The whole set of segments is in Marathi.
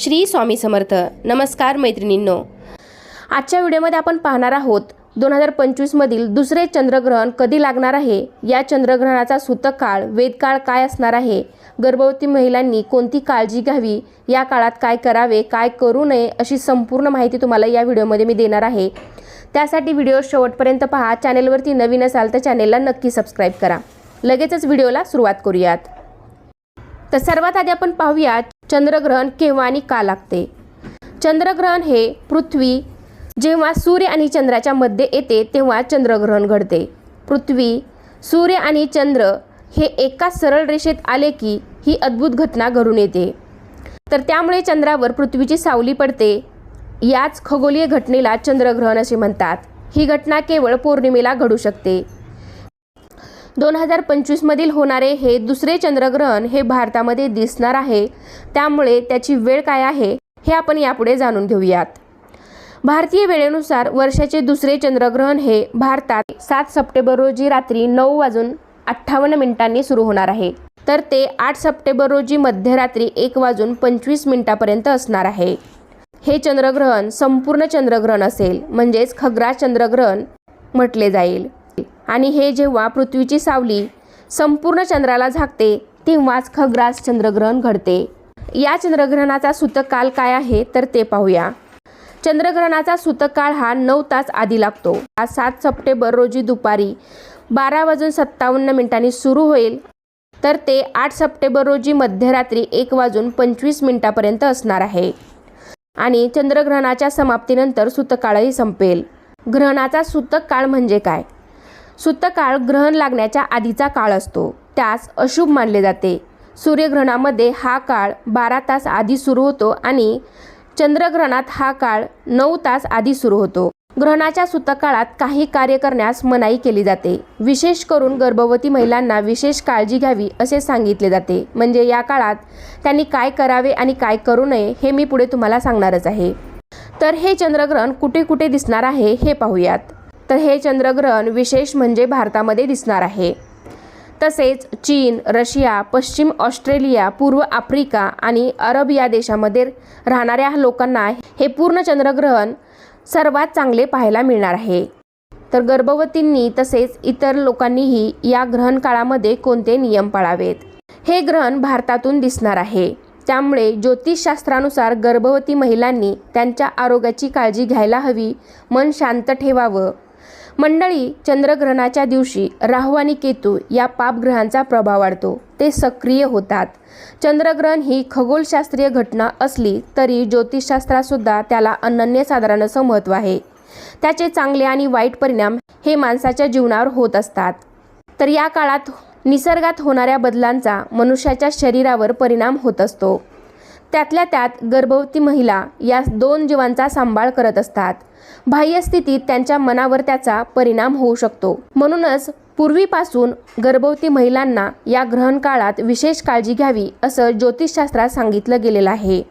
श्री स्वामी समर्थ. नमस्कार मैत्रिणींनो. आजच्या व्हिडिओमध्ये आपण पाहणार आहोत दोन हजार पंचवीसमधील दुसरे चंद्रग्रहण कधी लागणार आहे? या चंद्रग्रहणाचा सूतक काळ वेदकाळ काय असणार आहे? गर्भवती महिलांनी कोणती काळजी घ्यावी? या काळात काय करावे? काय करू नये? अशी संपूर्ण माहिती तुम्हाला या व्हिडिओमध्ये मी देणार आहे. त्यासाठी व्हिडिओ शेवटपर्यंत पहा. चॅनेलवरती नवीन असाल तर चॅनेलला नक्की सबस्क्राईब करा. लगेचच व्हिडिओला सुरुवात करूयात. तर सर्वात आधी आपण पाहूया चंद्रग्रहण केव्हा आणि का लागते? चंद्रग्रहण हे पृथ्वी जेव्हा सूर्य आणि चंद्राच्या मध्ये येते तेव्हा चंद्रग्रहण घडते. पृथ्वी सूर्य आणि चंद्र हे एकाच सरळ रेषेत आले की ही अद्भुत घटना घडून येते. तर त्यामुळे चंद्रावर पृथ्वीची सावली पडते. याच खगोलीय घटनेला चंद्रग्रहण असे म्हणतात. ही घटना केवळ पौर्णिमेला घडू शकते. दोन हजार पंचवीसमधील होणारे हे दुसरे चंद्रग्रहण हे भारतामध्ये दिसणार आहे. त्यामुळे त्याची वेळ काय आहे हे आपण यापुढे जाणून घेऊयात. भारतीय वेळेनुसार वर्षाचे दुसरे चंद्रग्रहण हे भारतात सात सप्टेंबर रोजी रात्री नऊ वाजून अठ्ठावन्न मिनिटांनी सुरू होणार आहे. तर ते आठ सप्टेंबर रोजी मध्यरात्री एक वाजून पंचवीस मिनिटापर्यंत असणार आहे. हे चंद्रग्रहण संपूर्ण चंद्रग्रहण असेल म्हणजेच खग्रास चंद्रग्रहण म्हटले जाईल. आणि हे जेव्हा पृथ्वीची सावली संपूर्ण चंद्राला झाकते तेव्हाच खग्रास चंद्रग्रहण घडते. या चंद्रग्रहणाचा सूतक काल काय आहे तर ते पाहूया. चंद्रग्रहणाचा सूतक काळ हा नऊ तास आधी लागतो. हा सात सप्टेंबर रोजी दुपारी बारा वाजून सत्तावन्न मिनिटांनी सुरू होईल. तर ते आठ सप्टेंबर रोजी मध्यरात्री एक वाजून पंचवीस मिनिटापर्यंत असणार आहे. आणि चंद्रग्रहणाच्या समाप्तीनंतर सूतकाळही संपेल. ग्रहणाचा सूतक काळ म्हणजे काय? सुतकाळ ग्रहण लागण्याच्या आधीचा काळ असतो. त्यास अशुभ मानले जाते. सूर्यग्रहणामध्ये हा काळ बारा तास आधी सुरू होतो आणि चंद्रग्रहणात हा काळ नऊ तास आधी सुरू होतो. ग्रहणाच्या सुतकाळात काही कार्य करण्यास मनाई केली जाते. विशेष करून गर्भवती महिलांना विशेष काळजी घ्यावी असे सांगितले जाते. म्हणजे या काळात त्यांनी काय करावे आणि काय करू नये हे मी पुढे तुम्हाला सांगणारच आहे. तर हे चंद्रग्रहण कुठे कुठे दिसणार आहे हे पाहूयात. तर हे चंद्रग्रहण विशेष म्हणजे भारतामध्ये दिसणार आहे. तसेच चीन रशिया पश्चिम ऑस्ट्रेलिया पूर्व आफ्रिका आणि अरब या देशामध्ये राहणाऱ्या लोकांना हे पूर्ण चंद्रग्रहण सर्वात चांगले पाहायला मिळणार आहे. तर गर्भवतींनी तसेच इतर लोकांनीही या ग्रहण काळामध्ये कोणते नियम पाळावेत? हे ग्रहण भारतातून दिसणार आहे. त्यामुळे ज्योतिषशास्त्रानुसार गर्भवती महिलांनी त्यांच्या आरोग्याची काळजी घ्यायला हवी मन शांत ठेवावं मंडळी चंद्रग्रहणाच्या दिवशी राहू आणि केतू या पापग्रहांचा प्रभाव वाढतो. ते सक्रिय होतात. चंद्रग्रहण ही खगोलशास्त्रीय घटना असली तरी ज्योतिषशास्त्रातसुद्धा त्याला अनन्यसाधारण असं महत्त्व आहे. त्याचे चांगले आणि वाईट परिणाम हे माणसाच्या जीवनावर होत असतात. तर या काळात निसर्गात होणाऱ्या बदलांचा मनुष्याच्या शरीरावर परिणाम होत असतो. त्यातल्या त्यात गर्भवती महिला या दोन जीवांचा सांभाळ करत असतात. बाह्यस्थितीत त्यांच्या मनावर त्याचा परिणाम होऊ शकतो. म्हणूनच पूर्वीपासून गर्भवती महिलांना या ग्रहण काळात विशेष काळजी घ्यावी असं ज्योतिषशास्त्रात सांगितलं गेलेलं आहे.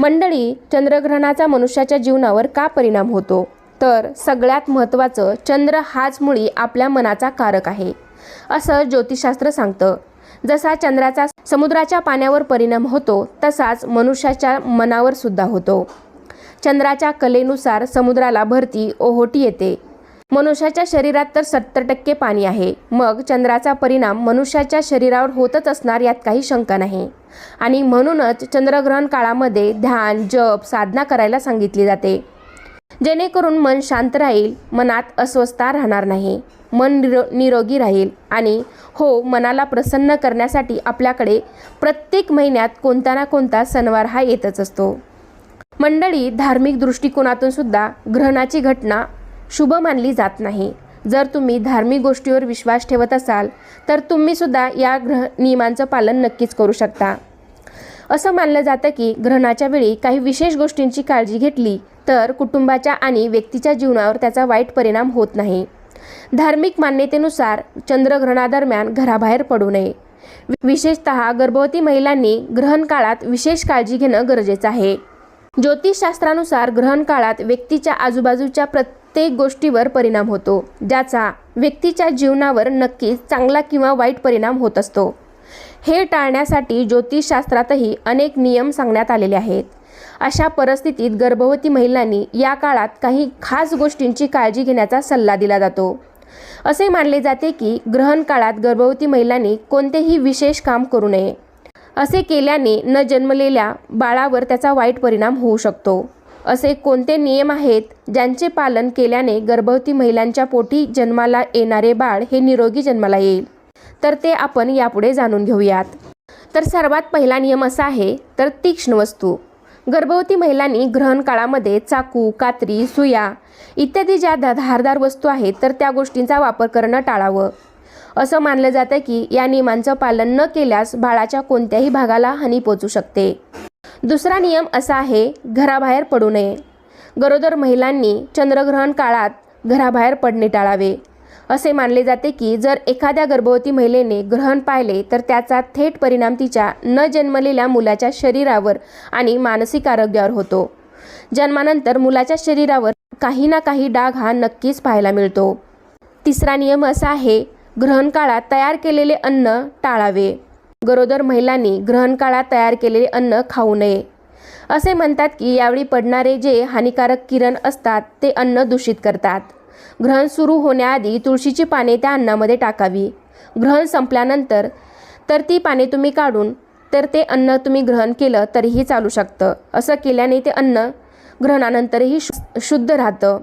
मंडळी चंद्रग्रहणाचा मनुष्याच्या जीवनावर का परिणाम होतो? तर सगळ्यात महत्त्वाचं चंद्र हाच मुळी आपल्या मनाचा कारक आहे असं ज्योतिषशास्त्र सांगतं. जसा चंद्राचा समुद्राच्या पाण्यावर परिणाम होतो तसाच मनुष्याच्या मनावर सुद्धा होतो. चंद्राच्या कलेनुसार समुद्राला भरती ओहोटी येते. मनुष्याच्या शरीरात तर सत्तर टक्के पाणी आहे. मग चंद्राचा परिणाम मनुष्याच्या शरीरावर होतच असणार यात काही शंका नाही. आणि म्हणूनच चंद्रग्रहण काळामध्ये ध्यान जप साधना करायला सांगितली जाते. जेणेकरून मन शांत राहील मनात अस्वस्थता राहणार नाही. मन निरो निरोगी राहील आणि हो मनाला प्रसन्न करण्यासाठी आपल्याकडे प्रत्येक महिन्यात कोणता ना कोणता सणवार हा येतच असतो. मंडळी धार्मिक दृष्टिकोनातून सुद्धा ग्रहणाची घटना शुभ मानली जात नाही. जर तुम्ही धार्मिक गोष्टीवर विश्वास ठेवत असाल तर तुम्ही सुद्धा या ग्रह नियमांचं पालन नक्कीच करू शकता. असं मानलं जातं की ग्रहणाच्या वेळी काही विशेष गोष्टींची काळजी घेतली तर कुटुंबाच्या आणि व्यक्तीच्या जीवनावर त्याचा वाईट परिणाम होत नाही. धार्मिक मान्यतेनुसार चंद्रग्रहणादरम्यान घराबाहेर पडू नये. विशेषत गर्भवती महिलांनी ग्रहण काळात विशेष काळजी घेणं गरजेचं आहे. ज्योतिषशास्त्रानुसार ग्रहण काळात व्यक्तीच्या आजूबाजूच्या प्रत्येक गोष्टीवर परिणाम होतो ज्याचा व्यक्तीच्या जीवनावर नक्कीच चांगला किंवा वाईट परिणाम होत असतो. हे टाळण्यासाठी ज्योतिषशास्त्रातही अनेक नियम सांगण्यात आलेले आहेत. अशा परिस्थितीत गर्भवती महिलांनी या काळात काही खास गोष्टींची काळजी घेण्याचा सल्ला दिला जातो. असे मानले जाते की ग्रहण काळात गर्भवती महिलांनी कोणतेही विशेष काम करू नये. असे केल्याने न जन्मलेल्या बाळावर त्याचा वाईट परिणाम होऊ शकतो. असे कोणते नियम आहेत ज्यांचे पालन केल्याने गर्भवती महिलांच्या पोटी जन्माला येणारे बाळ हे निरोगी जन्माला येईल? तर ते आपण यापुढे जाणून घेऊयात. तर सर्वात पहिला नियम असा आहे तर तीक्ष्ण वस्तू. गर्भवती महिलांनी ग्रहण काळामध्ये चाकू कात्री सुया इत्यादी ज्या धारदार वस्तू आहेत तर त्या गोष्टींचा वापर करणं टाळावं. असं मानलं जातं की या नियमांचं पालन न केल्यास बाळाच्या कोणत्याही भागाला हानी पोचू शकते. दुसरा नियम असा आहे घराबाहेर पडू नये. गरोदर महिलांनी चंद्रग्रहण काळात घराबाहेर पडणे टाळावे. असे मानले जाते की जर एखाद्या गर्भवती महिलेने ग्रहण पाहिले तर त्याचा थेट परिणाम तिच्या न जन्मलेल्या मुलाच्या शरीरावर आणि मानसिक आरोग्यावर होतो. जन्मानंतर मुलाच्या शरीरावर काही ना काही डाग हा नक्कीच पाहायला मिळतो. तिसरा नियम असा आहे ग्रहण काळात तयार केलेले अन्न टाळावे. गरोदर महिलांनी ग्रहण काळात तयार केलेले अन्न खाऊ नये. असे म्हणतात की यावेळी पडणारे जे हानिकारक किरण असतात ते अन्न दूषित करतात. ग्रहण सुरू होण्याआधी तुळशीची पाने त्या अन्नामध्ये टाकावी. ग्रहण संपल्यानंतर तर ती पाने तुम्ही काढून तर ते अन्न तुम्ही ग्रहण केलं तरीही चालू शकतं. असं केल्याने ते अन्न ग्रहणानंतरही शु शुद्ध राहतं.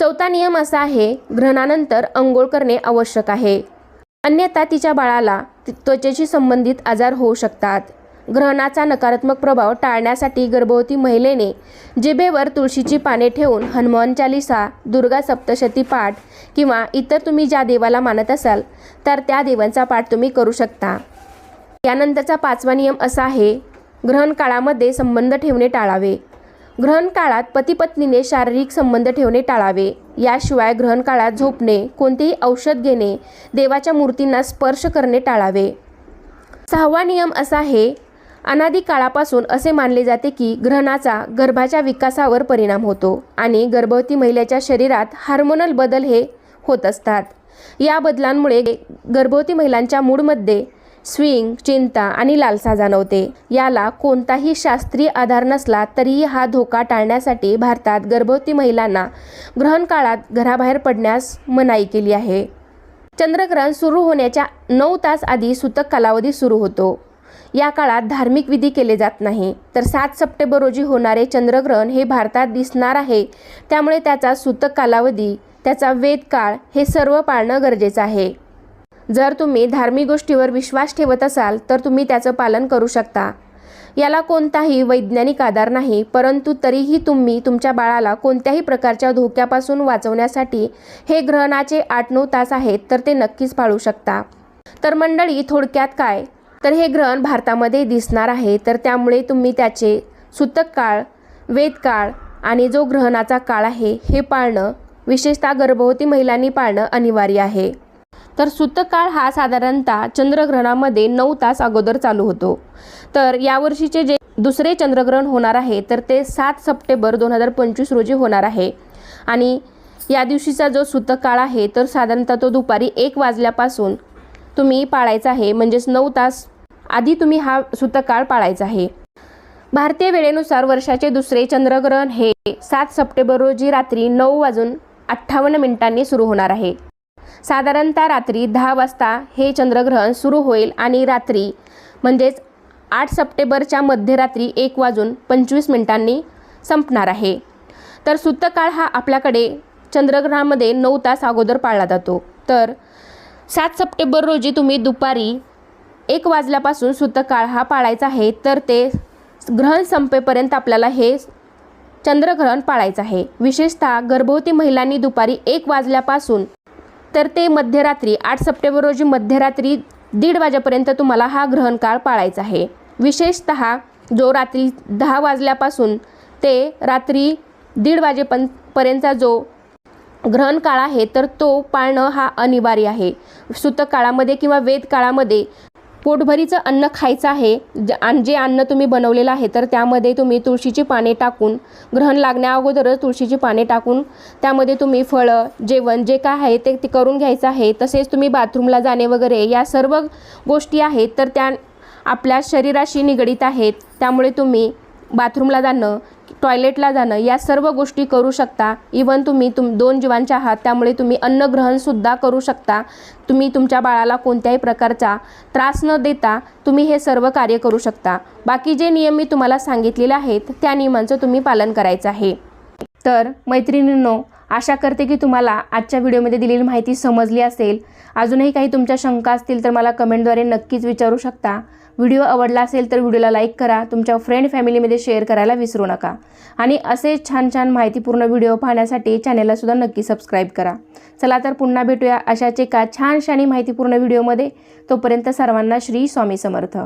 चौथा नियम असा आहे ग्रहणानंतर अंघोळ करणे आवश्यक आहे. अन्यथा तिच्या बाळाला त्वचेशी संबंधित आजार होऊ शकतात. ग्रहणाचा नकारात्मक प्रभाव टाळण्यासाठी गर्भवती महिलेने जिभेवर तुळशीची पाने ठेवून हनुमान चालिसा दुर्गा सप्तशती पाठ किंवा इतर तुम्ही ज्या देवाला मानत असाल तर त्या देवांचा पाठ तुम्ही करू शकता. यानंतरचा पाचवा नियम असा आहे ग्रहण काळामध्ये संबंध ठेवणे टाळावे. ग्रहण काळात पती पत्नीने शारीरिक संबंध ठेवणे टाळावे. याशिवाय ग्रहण काळात झोपणे कोणतेही औषध घेणे देवाच्या मूर्तींना स्पर्श करणे टाळावे. सहावा नियम असा आहे अनादी काळापासून असे मानले जाते की ग्रहणाचा गर्भाच्या विकासावर परिणाम होतो आणि गर्भवती महिलेच्या शरीरात हार्मोनल बदल हे होत असतात. या बदलांमुळे गर्भवती महिलांच्या मूडमध्ये स्विंग चिंता आणि लालसा जाणवते. याला कोणताही शास्त्रीय आधार नसला तरीही हा धोका टाळण्यासाठी भारतात गर्भवती महिलांना ग्रहण काळात घराबाहेर पडण्यास मनाई केली आहे. चंद्रग्रहण सुरू होण्याच्या नऊ तास आधी सूतक कालावधी सुरू होतो. या काळात धार्मिक विधी केले जात नाही. तर सात सप्टेंबर रोजी होणारे चंद्रग्रहण हे भारतात दिसणार आहे. त्यामुळे त्याचा सूतक कालावधी त्याचा वेद काळ हे सर्व पाळणं गरजेचं आहे. जर तुम्ही धार्मिक गोष्टीवर विश्वास ठेवत असाल तर तुम्ही त्याचं पालन करू शकता. याला कोणताही वैज्ञानिक आधार नाही परंतु तरीही तुम्ही तुमच्या बाळाला कोणत्याही प्रकारच्या धोक्यापासून वाचवण्यासाठी हे ग्रहणाचे आठ नऊ तास आहेत तर ते नक्कीच पाळू शकता. तर मंडळी थोडक्यात काय? तर हे ग्रहण भारतामध्ये दिसणार आहे तर त्यामुळे तुम्ही त्याचे सूतक काळ वेदकाळ आणि जो ग्रहणाचा काळ आहे हे पाळणं विशेषतः गर्भवती महिलांनी पाळणं अनिवार्य आहे. तर सूतकाळ हा साधारणतः चंद्रग्रहणामध्ये नऊ तास अगोदर चालू होतो. तर यावर्षीचे जे दुसरे चंद्रग्रहण होणार आहे तर ते सात सप्टेंबर दोन हजार पंचवीस रोजी होणार आहे. आणि या दिवशीचा जो सूतकाळ आहे तर साधारणतः तो दुपारी एक वाजल्यापासून तुम्ही पाळायचा आहे. म्हणजेच नऊ तास आधी तुम्ही हा सूतकाळ पाळायचा आहे. भारतीय वेळेनुसार वर्षाचे दुसरे चंद्रग्रहण हे सात सप्टेंबर रोजी रात्री नऊ वाजून अठ्ठावन्न मिनिटांनी सुरू होणार आहे. साधारणतः रात्री दहा वाजता हे चंद्रग्रहण सुरू होईल आणि रात्री म्हणजेच आठ सप्टेंबरच्या मध्यरात्री एक वाजून पंचवीस मिनिटांनी संपणार आहे. तर सुत्तकाळ हा आपल्याकडे चंद्रग्रहामध्ये नऊ तास अगोदर पाळला जातो. तर सात सप्टेंबर रोजी तुम्ही दुपारी एक वाजल्यापासून सुतकाळ हा पाळायचा आहे तर ते ग्रहण संपेपर्यंत आपल्याला हे चंद्रग्रहण पाळायचं आहे. विशेषतः गर्भवती महिलांनी दुपारी एक वाजल्यापासून तर ते मध्यरात्री आठ सप्टेंबर रोजी मध्यरात्री दीड वाजेपर्यंत तुम्हाला हा ग्रहण काळ पाळायचा आहे. विशेषत जो रात्री दहा वाजल्यापासून ते रात्री दीड वाजेपन पर्यंतचा जो ग्रहण काळ आहे तर तो पाळणं हा अनिवार्य आहे. सूतक काळामध्ये किंवा वेद काळामध्ये पोटभरीचं अन्न खायचं आहे ज आणि जे अन्न तुम्ही बनवलेलं आहे तर त्यामध्ये तुम्ही तुळशीची पाने टाकून ग्रहण लागण्या अगोदरच तुळशीची पाने टाकून त्यामध्ये तुम्ही फळं जेवण जे काय आहे ते ते करून घ्यायचं आहे. तसेच तुम्ही बाथरूमला जाणे वगैरे या सर्व गोष्टी आहेत तर त्या आपल्या शरीराशी निगडीत आहेत. त्यामुळे तुम्ही बाथरूमला जाणं टॉयलेटला जाणं या सर्व गोष्टी करू शकता. इवन तुम्ही तुम दोन जीवांच्या आहात त्यामुळे तुम्ही अन्नग्रहणसुद्धा करू शकता. तुम्ही तुमच्या बाळाला कोणत्याही प्रकारचा त्रास न देता तुम्ही हे सर्व कार्य करू शकता. बाकी जे नियम मी तुम्हाला सांगितलेले आहेत त्या नियमांचं तुम्ही पालन करायचं आहे. तर मैत्रिणींनो आशा करते की तुम्हाला आजच्या व्हिडिओमध्ये दिलेली माहिती समजली असेल. अजूनही काही तुमच्या शंका असतील तर मला कमेंटद्वारे नक्कीच विचारू शकता. व्हिडिओ आवडला असेल तर व्हिडिओला लाईक करा तुमच्या फ्रेंड फॅमिलीमध्ये शेअर करायला विसरू नका. आणि असे छान छान माहितीपूर्ण व्हिडिओ पाहण्यासाठी चॅनेललासुद्धा नक्की सबस्क्राईब करा. चला तर पुन्हा भेटूया अशाच एका छानशा आणि माहितीपूर्ण व्हिडिओमध्ये. तोपर्यंत सर्वांना श्री स्वामी समर्थ.